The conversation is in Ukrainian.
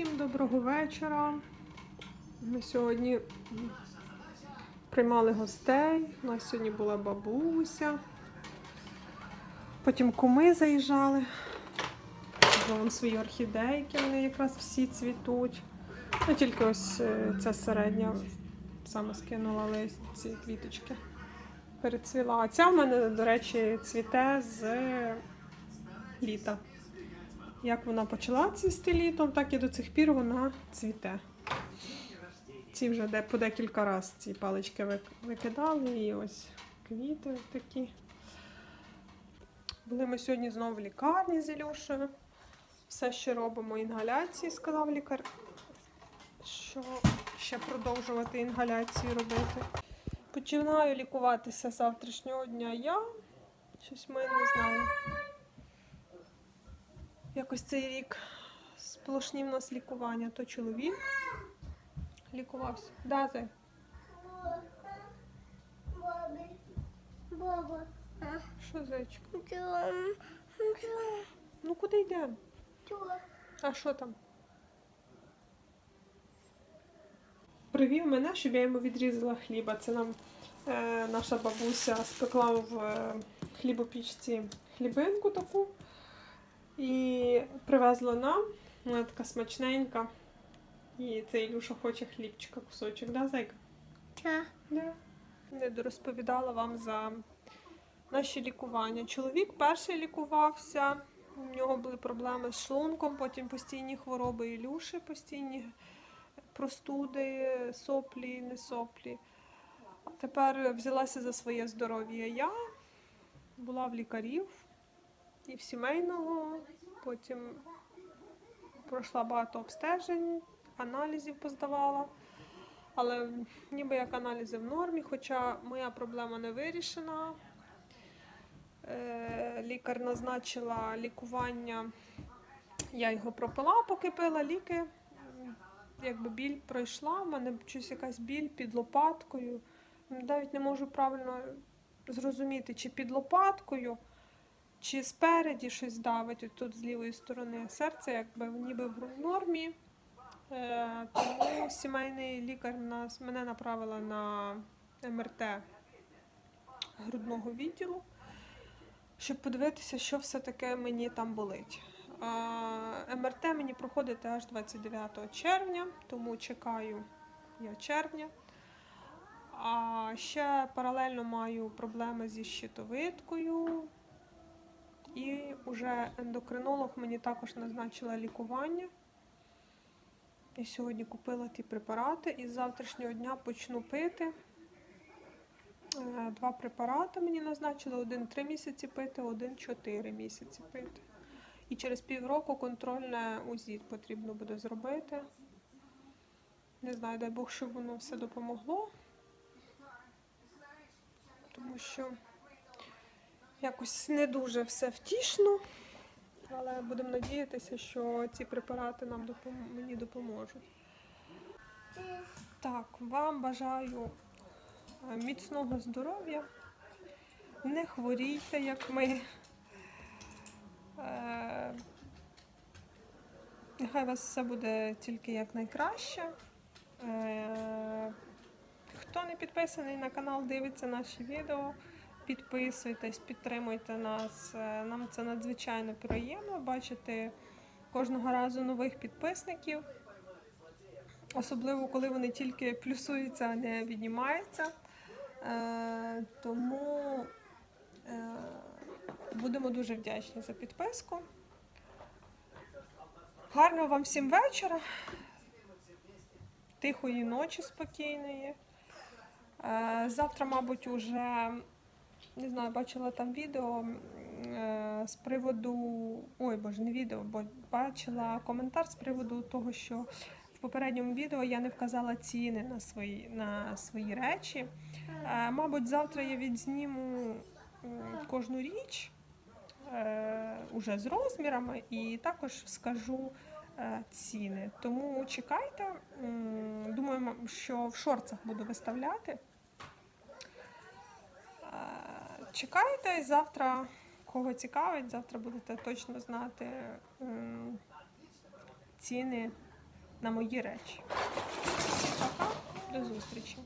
Всім доброго вечора. Ми сьогодні приймали гостей. У нас сьогодні була бабуся. Потім куми заїжджали. Вон свої орхідейки, вони якраз всі цвітуть. Ну, тільки ось е, ця середня саме скинула ці квіточки. Перецвіла. А ця в мене, до речі, цвіте з літа. Як вона почала цвісти літом, так і до цих пір вона цвіте. Ці вже де, по декілька разів ці палички викидали, і ось квіти такі. Були ми сьогодні знову в лікарні з Ілюшею. Все ще робимо інгаляції, сказав лікар, що ще продовжувати інгаляції робити. Починаю лікуватися завтрашнього дня я. Щось ми не знаю. Якось цей рік сплошні в нас лікування. То чоловік лікувався. Да, Зай? Баба, Що, зайчик? Ну куди йдемо? А що там? Привів мене, щоб я йому відрізала хліба. Це нам е, наша бабуся спекла в е, хлібопічці хлібинку таку і привезла нам. Вона така смачненька. І це Ілюша хоче хлібчика, кусочок, да, зайка? Чого? Да. Не розповідала вам за наші лікування. Чоловік перший лікувався. У нього були проблеми з шлунком, потім постійні хвороби Ілюші, постійні простуди, соплі, не соплі. А тепер взялася за своє здоров'я я. Була в лікарів і в сімейного. Потім пройшла багато обстежень, аналізів поздавала. Але ніби як аналізи в нормі, хоча моя проблема не вирішена. Е, Лікар назначила лікування, я його пропила, поки пила ліки. Якби біль пройшла, в мене щось якась біль під лопаткою. Навіть не можу правильно зрозуміти, чи під лопаткою, чи спереді щось давить от тут з лівої сторони. Серце якби ніби в нормі. Е, Тому сімейний лікар нас, мене направила на МРТ грудного відділу, щоб подивитися, що все таке мені там болить. МРТ мені проходити аж 29 червня, тому чекаю я червня. А ще паралельно маю проблеми зі щитовидкою. І вже ендокринолог мені також назначила лікування. Я сьогодні купила ті препарати і з завтрашнього дня почну пити. Е, Два препарати мені назначили: один 3 місяці пити, один 4 місяці пити. І через півроку контрольне УЗІ потрібно буде зробити. Не знаю, дай Бог, щоб воно все допомогло. Тому що якось не дуже все втішно. Але будемо надіятися, що ці препарати нам допом- мені допоможуть. Так, вам бажаю е, міцного здоров'я. Не хворійте, як ми. Е, Нехай у вас все буде тільки якнайкраще. Е, Хто не підписаний на канал, дивиться наші відео. Підписуйтесь, підтримуйте нас. Е, Нам це надзвичайно приємно бачити кожного разу нових підписників. Особливо, коли вони тільки плюсуються, а не віднімаються. Е, тому е, будемо дуже вдячні за підписку. Гарного вам всім вечора. Тихої ночі спокійної. Завтра, мабуть, уже не знаю, бачила там відео. е, з приводу. Ой, боже, не відео, бо бачила коментар з приводу того, що в попередньому відео я не вказала ціни на свої, на свої речі. Е, Мабуть, завтра я відзніму кожну річ е, уже з розмірами і також скажу ціни. Тому чекайте. Думаю, що в шорцах буду виставляти. Чекайте завтра, кого цікавить, завтра будете точно знати ціни на мої речі. Пока, до зустрічі.